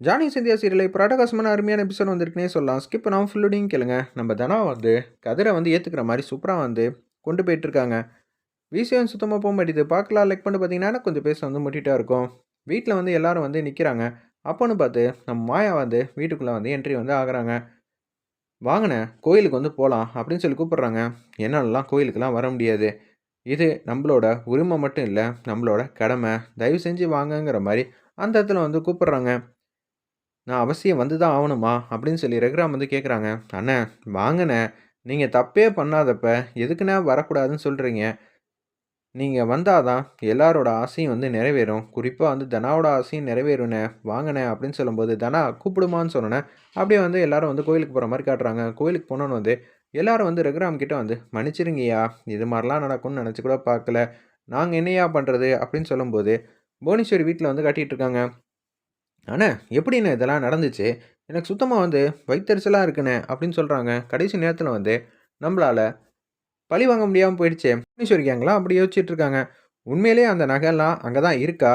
Johnny Scindia serial இப்போ அட்டகாசமான அருமையான எபிசோட் வந்திருக்குனே சொல்லலாம். ஸ்கிப் பண்ணாமல் ஃபுல்லுடையும் கேளுங்க. நம்ம தனா வந்து கதிரை வந்து ஏற்றுக்கிற மாதிரி சூப்பராக வந்து கொண்டு போயிட்டு இருக்காங்க விஷயம் சுத்தமாக போக மாட்டேது பார்க்கலாம். லைக் பண்ணி பார்த்தீங்கன்னா கொஞ்சம் பேச வந்து முட்டிட்டா இருக்கும். வீட்டில் வந்து எல்லாரும் வந்து நிற்கிறாங்க அப்போன்னு பார்த்து நம்ம மாயா வந்து வீட்டுக்குள்ளே வந்து என்ட்ரி வந்து ஆகுறாங்க. வாங்கினே கோயிலுக்கு வந்து போகலாம் அப்படின்னு சொல்லி கூப்பிட்றாங்க. என்னாலலாம் கோயிலுக்கெல்லாம் வர முடியாது. இது நம்மளோட உரிமை மட்டும் இல்லை நம்மளோட கடமை. தயவு செஞ்சு வாங்கங்கிற மாதிரி அந்த இடத்துல வந்து கூப்பிட்றாங்க. நான் அவசியம் வந்து தான் ஆகணுமா? அப்படின்னு சொல்லி ரகுராம் வந்து கேட்குறாங்க அண்ணே வாங்கண்ணே. நீங்கள் தப்பே பண்ணாதப்ப எதுக்குண்ணே வரக்கூடாதுன்னு சொல்கிறீங்க நீங்கள் வந்தால் தான் எல்லாரோட ஆசையும் வந்து நிறைவேறும். குறிப்பாக வந்து தனாவோட ஆசையும் நிறைவேறுண்ணே வாங்கண்ணே அப்படின்னு சொல்லும்போது தனா கூப்பிடுமான்னு சொன்னேன் அப்படியே வந்து எல்லாரும் வந்து கோயிலுக்கு போகிற மாதிரி காட்டுறாங்க. கோயிலுக்கு போனோன்னு வந்து எல்லாரும் வந்து ரகுராம் கிட்டே வந்து மன்னிச்சிருங்கய்யா இது மாதிரிலாம் நடக்கும்னு நினச்சி கூட பார்க்கல. நாங்கள் என்னையா பண்ணுறது அப்படின்னு சொல்லும்போது புவனேஸ்வரி வீட்டில் வந்து கட்டிகிட்டு இருக்காங்க. அண்ணே எப்படிண்ணே இதெல்லாம் நடந்துச்சு? எனக்கு சுத்தமாக வந்து வயிற்றுச்சலாக இருக்குண்ணே அப்படின்னு சொல்கிறாங்க கடைசி நேரத்தில் வந்து நம்மளால் பழி வாங்க முடியாமல் போயிடுச்சு. புவனேஸ்வரி அப்படி யோசிச்சுட்டு இருக்காங்க. உண்மையிலேயே அந்த நகைலாம் அங்கே தான் இருக்கா?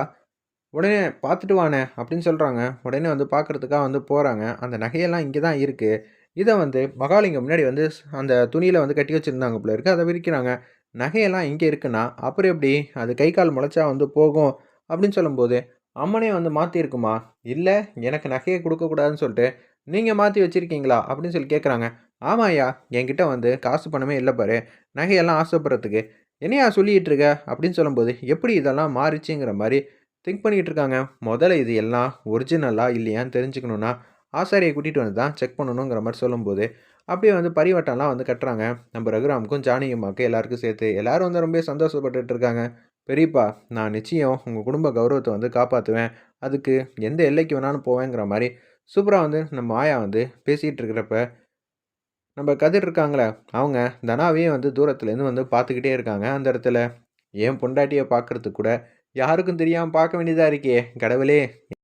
உடனே பார்த்துட்டு வானே அப்படின்னு சொல்கிறாங்க உடனே வந்து பார்க்குறதுக்காக வந்து போகிறாங்க அந்த நகையெல்லாம் இங்கே தான் இருக்குது இதை வந்து மகாலிங்கம் முன்னாடி வந்து அந்த துணியில் வந்து கட்டி வச்சுருந்தாங்க போல இருக்குது அதை விரிக்கிறாங்க. நகையெல்லாம் இங்கே இருக்குன்னா அப்புறம் எப்படி? அது கை கால் முளைச்சா வந்து போகும் அப்படின்னு சொல்லும்போது அம்மனே வந்து மாற்றிருக்குமா இல்லை எனக்கு நகையை கொடுக்கக்கூடாதுன்னு சொல்லிட்டு நீங்கள் மாற்றி வச்சுருக்கீங்களா? அப்படின்னு சொல்லி கேட்குறாங்க ஆமாய்யா என்கிட்ட வந்து காசு பணமே இல்லை பாரு. நகையெல்லாம் ஆசைப்படுறதுக்கு என்னையா சொல்லிகிட்டு இருக்க? அப்படின்னு சொல்லும்போது எப்படி இதெல்லாம் மாறிச்சுங்கிற மாதிரி திங்க் பண்ணிகிட்டு இருக்காங்க. முதல்ல இது எல்லாம் ஒரிஜினலாக இல்லையான்னு தெரிஞ்சுக்கணுன்னா ஆசாரியை கூட்டிகிட்டு வந்து தான் செக் பண்ணணுங்கிற மாதிரி சொல்லும்போது அப்படியே வந்து பரிவட்டம்லாம் வந்து கட்டுறாங்க. நம்ம ரகுராமுக்கும் ஜானகியம்மாவுக்கு எல்லாருக்கும் சேர்த்து எல்லோரும் வந்து ரொம்ப சந்தோஷப்பட்டுட்டு இருக்காங்க. பெரியப்பா நான் நிச்சயம் உங்கள் குடும்ப கௌரவத்தை வந்து காப்பாற்றுவேன் அதுக்கு எந்த எல்லைக்கு வேணாலும் போவேங்கிற மாதிரி சூப்பராக வந்து நம்ம ஆயா வந்து பேசிகிட்டு இருக்கிறப்ப நம்ம கதிர் இருக்காங்களே அவங்க தனாவையும் வந்து தூரத்துலேருந்து வந்து பார்த்துக்கிட்டே இருக்காங்க. அந்த இடத்துல ஏன் பொண்டாட்டியை பார்க்குறதுக்கு கூட யாருக்கும் தெரியாமல் பார்க்க வேண்டியதாக இருக்கே கடவுளே.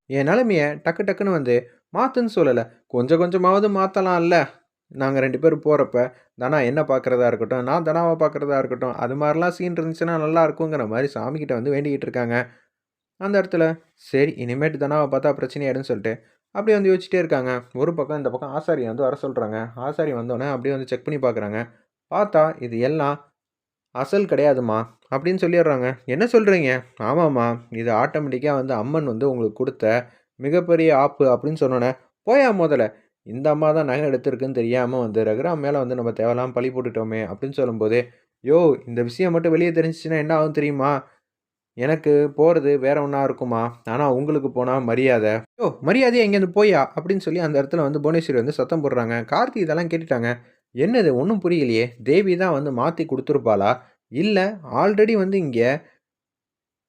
என் நிலமையை டக்கு டக்குன்னு வந்து மாற்றுன்னு சொல்லலை. கொஞ்சம் கொஞ்சமாவது மாற்றலாம்ல நாங்கள் ரெண்டு பேரும் போகிறப்ப தனா என்ன பார்க்குறதா இருக்கட்டும்? நான் தனாவை பார்க்குறதா இருக்கட்டும். அது மாதிரிலாம் சீன் இருந்துச்சுன்னா நல்லா இருக்குங்கிற மாதிரி சாமிக்கிட்ட வந்து வேண்டிக்கிட்டு இருக்காங்க. அந்த இடத்துல சரி இனிமேட்டு தனாவை பார்த்தா பிரச்சனையாடுன்னு சொல்லிட்டு அப்படியே வந்து யோசிச்சிட்டே இருக்காங்க. ஒரு பக்கம் இந்த பக்கம் ஆசாரியை வந்து வர சொல்கிறாங்க ஆசாரி வந்தோடனே அப்படியே வந்து செக் பண்ணி பார்க்குறாங்க பார்த்தா இது எல்லாம் அசல் கிடையாதுமா அப்படின்னு சொல்லிடுறாங்க. என்ன சொல்கிறீங்க ஆமாம்மா இது ஆட்டோமேட்டிக்காக வந்து அம்மன் வந்து உங்களுக்கு கொடுத்த மிகப்பெரிய ஆப்பு அப்படின்னு சொன்னோன்னே போயா முதல்ல? இந்த அம்மா தான் நகை எடுத்திருக்குன்னு தெரியாமல் வந்து ரகுராம் மேலே வந்து நம்ம தேவையில்லாமல் பழி போட்டுட்டோமே அப்படின்னு சொல்லும்போது யோ இந்த விஷயம் மட்டும் வெளியே தெரிஞ்சிச்சுன்னா என்ன ஆகும் தெரியுமா? எனக்கு போகிறது வேற ஒன்றா இருக்குமா? ஆனால் உங்களுக்கு போனால் மரியாதை. யோ மரியாதையை எங்கேருந்து போயா? அப்படின்னு சொல்லி அந்த இடத்துல வந்து புவனேஸ்வரி வந்து சத்தம் போடுறாங்க. கார்த்தி இதெல்லாம் கேட்டுட்டாங்க. என்னது ஒன்றும் புரியலையே. தேவி தான் வந்து மாற்றி கொடுத்துருப்பாளா? இல்லை ஆல்ரெடி வந்து இங்கே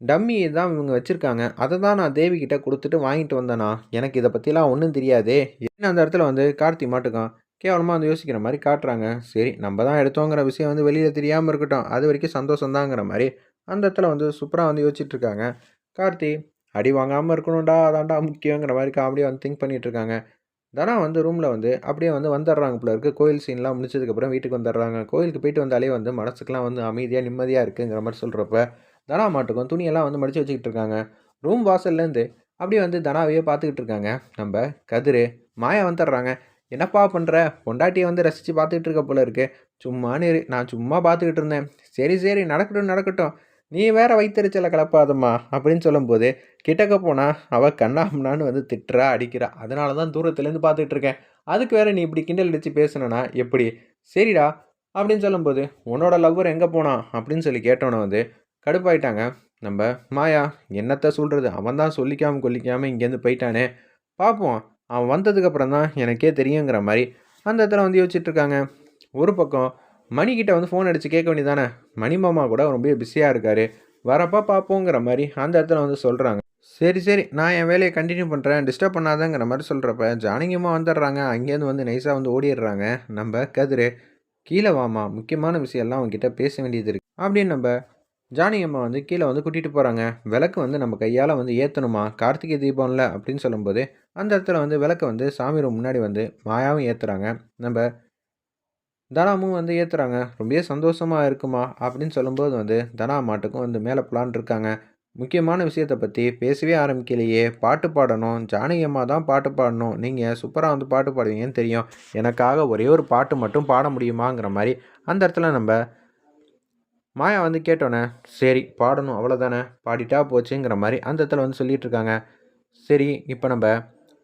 டம்மி தான் இவங்க வச்சுருக்காங்க. அதை தான் நான் தேவிகிட்ட கொடுத்துட்டு வாங்கிட்டு வந்தேனா? எனக்கு இதை பற்றிலாம் ஒன்றும் தெரியாதே. என்ன அந்த இடத்துல வந்து கார்த்தி மாட்டுக்கான்? கேவலமாக வந்து யோசிக்கிற மாதிரி காட்டுறாங்க. சரி நம்ம தான் எடுத்தோங்கிற விஷயம் வந்து வெளியில் தெரியாமல் இருக்கட்டும். அது வரைக்கும் சந்தோஷந்தாங்கிற மாதிரி அந்த இடத்துல வந்து சூப்பராக வந்து யோசிச்சுட்ருக்காங்க கார்த்தி அடி வாங்காமல் இருக்கணும்டா அதான்டா முக்கியங்கிற மாதிரி காமெடியாக வந்து திங்க் பண்ணிகிட்ருக்காங்க தனா வந்து ரூமில் வந்து அப்படியே வந்து வந்துடுறாங்க போல இருக்குது கோயில் சீன்லாம் முடிச்சதுக்கப்புறம் வீட்டுக்கு வந்துடுறாங்க. கோயிலுக்கு போயிட்டு வந்தாலே வந்து மனசுக்கெலாம் வந்து அமைதியாக நிம்மதியாக இருக்குங்கிற மாதிரி சொல்கிறப்ப தனா மாட்டுக்கும் துணியெல்லாம் வந்து மடித்து வச்சுக்கிட்டு இருக்காங்க ரூம் வாசல்லேருந்து அப்படியே வந்து தனாவையே பார்த்துக்கிட்டு இருக்காங்க. நம்ம கதிர் மாயா வந்துடுறாங்க. என்னப்பா பண்ணுற பொண்டாட்டியை வந்து ரசித்து பார்த்துக்கிட்டு இருக்க போல இருக்கு. சும்மானு நான் சும்மா பார்த்துக்கிட்டு இருந்தேன். சரி சரி நடக்கட்டும் நடக்கட்டும். நீ வேற வைத்தறிச்சலை கலப்பாதம்மா அப்படின்னு சொல்லும்போது கிட்டக்க போனால் அவள் கண்ணாம்னான்னு வந்து திட்டுறா அடிக்கிறா. அதனால தான் தூரத்துலேருந்து பார்த்துட்டு இருக்கேன். அதுக்கு வேற நீ இப்படி கிண்டல் அடித்து பேசுனா எப்படி? சரிடா அப்படின்னு சொல்லும்போது உன்னோட லவ்வர் எங்கே போனான்? அப்படின்னு சொல்லி கேட்டோன்னே வந்து கடுப்பாயிட்டாங்க. நம்ம மாயா என்னத்த சொல்கிறது அவன் தான் சொல்லிக்காமல் கொல்லிக்காமல் இங்கேருந்து போயிட்டானே. பார்ப்போம் அவன் வந்ததுக்கப்புறம் தான் எனக்கே தெரியுங்கிற மாதிரி அந்த இடத்துல வந்து யோசிச்சுட்ருக்காங்க ஒரு பக்கம் மணிக்கிட்ட வந்து ஃபோன் அடித்து கேட்க வேண்டியதானே மணி மாமா கூட ரொம்ப பிஸியாக இருக்கார். வரப்பா பார்ப்போங்கிற மாதிரி அந்த இடத்துல வந்து சொல்கிறாங்க சரி சரி. நான் என் வேலையை கண்டினியூ பண்ணுறேன் டிஸ்டர்ப் பண்ணாதங்கிற மாதிரி சொல்கிறப்ப ஜானகியமாக வந்துடுறாங்க. அங்கேருந்து வந்து நைஸாக வந்து ஓடிடுறாங்க. நம்ம கதிர் கீழே வாமா முக்கியமான விஷயம்லாம் அவங்ககிட்ட பேச வேண்டியது இருக்குது அப்படின்னு நம்ம ஜானகி அம்மா வந்து கீழே வந்து கூட்டிகிட்டு போகிறாங்க விளக்கு வந்து நம்ம கையால் வந்து ஏற்றணுமா கார்த்திகை தீபம்ல அப்படின்னு சொல்லும்போது அந்த இடத்துல வந்து விளக்கு வந்து சாமி ரூம் முன்னாடி வந்து மாயாவும் ஏற்றுறாங்க நம்ம தனாமும் வந்து ஏற்றுறாங்க ரொம்பவே சந்தோஷமாக இருக்குமா? அப்படின்னு சொல்லும்போது வந்து தனா மாட்டுக்கும் வந்து மேலே பிளான் இருக்காங்க. முக்கியமான விஷயத்த பற்றி பேசவே ஆரம்பிக்கலையே. பாட்டு பாடணும். ஜானகி அம்மா தான் பாட்டு பாடணும். நீங்கள் சூப்பராக வந்து பாட்டு பாடுவீங்கன்னு தெரியும். எனக்காக ஒரே ஒரு பாட்டு மட்டும் பாட முடியுமாங்கிற மாதிரி அந்த இடத்துல நம்ம மாயா வந்து கேட்டோன்னே சரி பாடணும் அவ்வளோதானே பாடிட்டா போச்சுங்கிற மாதிரி அந்த இடத்துல வந்து சொல்லிகிட்ருக்காங்க சரி இப்போ நம்ம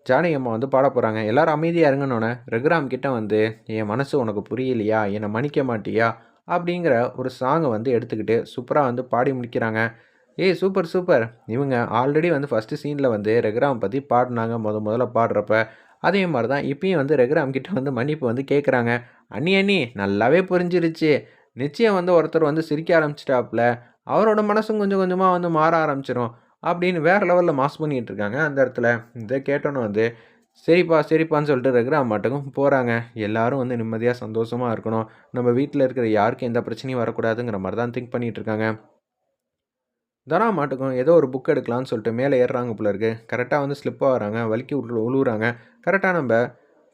ஜானகி அம்மா வந்து பாட போகிறாங்க எல்லாரும் அமைதியாக இருங்கன்னொன்னே ரகுராம் கிட்ட வந்து என் மனசு உனக்கு புரியலையா? என்னை மன்னிக்க மாட்டியா? அப்படிங்கிற ஒரு சாங்கை வந்து எடுத்துக்கிட்டு சூப்பராக வந்து பாடி முடிக்கிறாங்க. ஏய் சூப்பர் சூப்பர் இவங்க ஆல்ரெடி வந்து ஃபஸ்ட்டு சீனில் வந்து ரகுராம் பற்றி பாடினாங்க முத முதல்ல பாடுறப்ப. அதே மாதிரி தான் இப்பயும் வந்து ரகுராம் கிட்ட வந்து மன்னிப்பு வந்து கேட்குறாங்க அண்ணி அண்ணி நல்லாவே புரிஞ்சிருச்சு. நிச்சயம் வந்து ஒருத்தர் வந்து சிரிக்க ஆரம்பிச்சிட்டாப்புல அவரோட மனசும் கொஞ்சம் கொஞ்சமாக வந்து மாற ஆரம்பிச்சிடும் அப்படின்னு வேறு லெவலில் மாஸ் பண்ணிகிட்டு இருக்காங்க. அந்த இடத்துல இதை கேட்டோன்னு வந்து சரிப்பா சரிப்பான்னு சொல்லிட்டு ரகுராம் மாட்டுக்கும் போகிறாங்க எல்லாரும் வந்து நிம்மதியாக சந்தோஷமாக இருக்கணும். நம்ம வீட்டில் இருக்கிற யாருக்கும் எந்த பிரச்சனையும் வரக்கூடாதுங்கிற மாதிரி தான் திங்க் பண்ணிகிட்டு இருக்காங்க. தனா மாட்டுக்கும் ஏதோ ஒரு புக் எடுக்கலாம்னு சொல்லிட்டு மேலே ஏறுறாங்க போல இருக்கு. கரெக்டாக வந்து ஸ்லிப்பாக வராங்க வலிக்கி உள்ள உழுவுறாங்க. கரெக்டாக நம்ம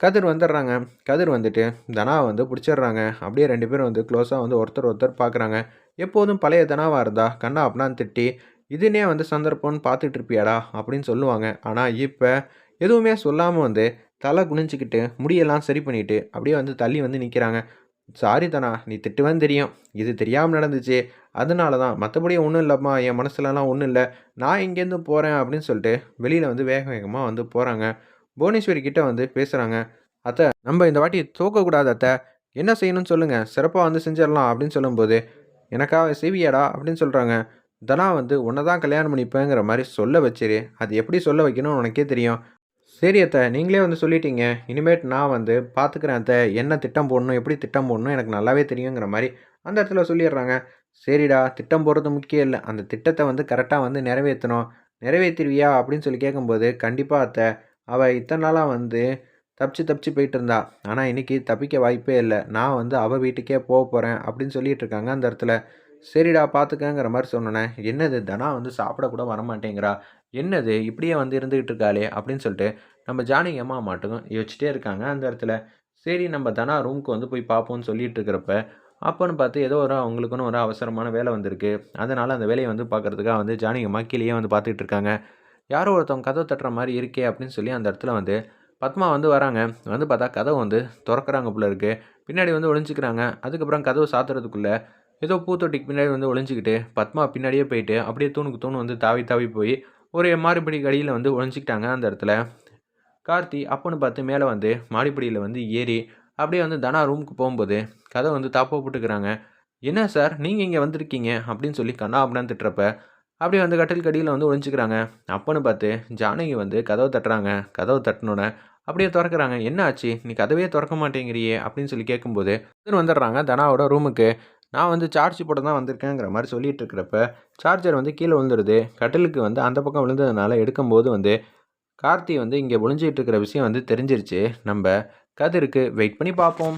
கதிர் வந்துடுறாங்க. கதிர் வந்துட்டு தனாவை வந்து பிடிச்சிடுறாங்க. அப்படியே ரெண்டு பேரும் வந்து க்ளோஸாக வந்து ஒருத்தர் ஒருத்தர் பார்க்குறாங்க. எப்போதும் பழைய தனாவாக இருந்தா கண்ணா அப்படின்னா திட்டி இதுனே வந்து சந்தர்ப்பம்னு பார்த்துட்டு இருப்பியாடா? அப்படின்னு சொல்லுவாங்க. ஆனால் இப்போ எதுவுமே சொல்லாமல் வந்து தலை குனிஞ்சிக்கிட்டு முடியெல்லாம் சரி பண்ணிட்டு அப்படியே வந்து தள்ளி வந்து நிற்கிறாங்க சாரி தனா நீ திட்டுவேன் தெரியும். இது தெரியாமல் நடந்துச்சு. அதனால தான் மற்றபடி ஒன்றும் இல்லைம்மா. என் மனசுலலாம் ஒன்றும் இல்லை. நான் இங்கேருந்து போகிறேன் அப்படின்னு சொல்லிட்டு வெளியில் வந்து வேக வேகமாக வந்து போகிறாங்க புவனேஸ்வரி கிட்ட வந்து பேசுகிறாங்க அத்தை நம்ம இந்த வாட்டி தோக்கக்கூடாது அத்தை. என்ன செய்யணும்னு சொல்லுங்கள் சிறப்பாக வந்து செஞ்சிடலாம் அப்படின்னு சொல்லும்போது எனக்காக செய்வியாடா அப்படின்னு சொல்கிறாங்க தனா வந்து உன்னை தான் கல்யாணம் பண்ணிப்பேங்கிற மாதிரி சொல்ல வச்சிரு. அது எப்படி சொல்ல வைக்கணும்னு உனக்கே தெரியும். சரி அத்தை நீங்களே வந்து சொல்லிட்டீங்க. இனிமேட் நான் வந்து பார்த்துக்கிறேன் அத்தை. என்ன திட்டம் போடணும் எப்படி திட்டம் போடணும் எனக்கு நல்லாவே தெரியுங்கிற மாதிரி அந்த இடத்துல சொல்லிடுறாங்க. சரிடா திட்டம் போடுறது முக்கியம் இல்லை. அந்த திட்டத்தை வந்து கரெக்டாக வந்து நிறைவேற்றணும் நிறைவேற்றிருவியா அப்படின்னு சொல்லி கேட்கும்போது கண்டிப்பாக அத்தை. அவள் இத்தனை நாளாக வந்து தப்பிச்சு தப்பிச்சு போயிட்டு இருந்தா ஆனால் இன்றைக்கி தப்பிக்க வாய்ப்பே இல்லை. நான் வந்து அவள் வீட்டுக்கே போக போகிறேன் அப்படின்னு சொல்லிட்டு இருக்காங்க அந்த இடத்துல. சரிடா பார்த்துக்கங்கிற மாதிரி சொன்னேன் என்னது தனா வந்து சாப்பிடக்கூட வரமாட்டேங்கிறா. என்னது இப்படியே வந்து இருந்துக்கிட்டு இருக்காளே அப்படின்னு சொல்லிட்டு நம்ம ஜானகி அம்மா மட்டும் யோசிச்சுட்டே இருக்காங்க அந்த இடத்துல. சரி நம்ம தனா ரூமுக்கு வந்து போய் பார்ப்போம்னு சொல்லிட்டு இருக்கிறப்ப அப்போன்னு பார்த்து ஏதோ ஒரு அவங்களுக்குன்னு ஒரு அவசரமான வேலை வந்திருக்கு. அதனால் அந்த வேலையை வந்து பார்க்குறதுக்காக வந்து ஜானகி அம்மா கீழேயே வந்து பார்த்துக்கிட்டு இருக்காங்க. யாரோ ஒருத்தவங்க கதவை தட்டுற மாதிரி இருக்கே அப்படின்னு சொல்லி அந்த இடத்துல வந்து பத்மா வந்து வராங்க. வந்து பார்த்தா கதவை வந்து திறக்கிறாங்க போல இருக்கு. பின்னாடி வந்து ஒளிஞ்சிக்கிறாங்க. அதுக்கப்புறம் கதவை சாத்துறதுக்குள்ளே ஏதோ பூத்தொட்டிக்கு பின்னாடி வந்து ஒழிஞ்சிக்கிட்டு பத்மா பின்னாடியே போயிட்டு அப்படியே தூணுக்கு தூணு வந்து தாவி தாவி போய் ஒரு மாறுபடி கடியில் வந்து ஒளிஞ்சிக்கிட்டாங்க அந்த இடத்துல. கார்த்தி அப்போன்னு பார்த்து மேலே வந்து மாடிப்படியில் வந்து ஏறி அப்படியே வந்து தனா ரூமுக்கு போகும்போது கதை வந்து தாப்பா போட்டுக்கிறாங்க. என்ன சார்? நீங்கள் இங்கே வந்திருக்கீங்க? அப்படின்னு சொல்லி கண்ணா அப்படின்னு திட்டுறப்ப அப்படியே வந்து கட்டில் கடியில் வந்து ஒழிஞ்சிக்கிறாங்க அப்போன்னு பார்த்து ஜானகி வந்து கதவை தட்டுறாங்க. கதவை தட்டினோன்னே அப்படியே திறக்கிறாங்க. என்ன ஆச்சு? நீ கதவையே திறக்க மாட்டேங்கிறியே அப்படின்னு சொல்லி கேட்கும்போது வந்துடுறாங்க தனாவோட ரூமுக்கு. நான் வந்து சார்ஜ் போட்டு தான் வந்திருக்கேங்கிற மாதிரி சொல்லிட்டு இருக்கிறப்ப சார்ஜர் வந்து கீழே விழுந்துடுது கட்டிலுக்கு வந்து அந்த பக்கம் விழுந்ததுனால எடுக்கும்போது வந்து கார்த்தி வந்து இங்கே ஒளிஞ்சிட்டு இருக்கிற விஷயம் வந்து தெரிஞ்சிருச்சு. நம்ம கதிருக்கு வெயிட் பண்ணி பார்ப்போம்.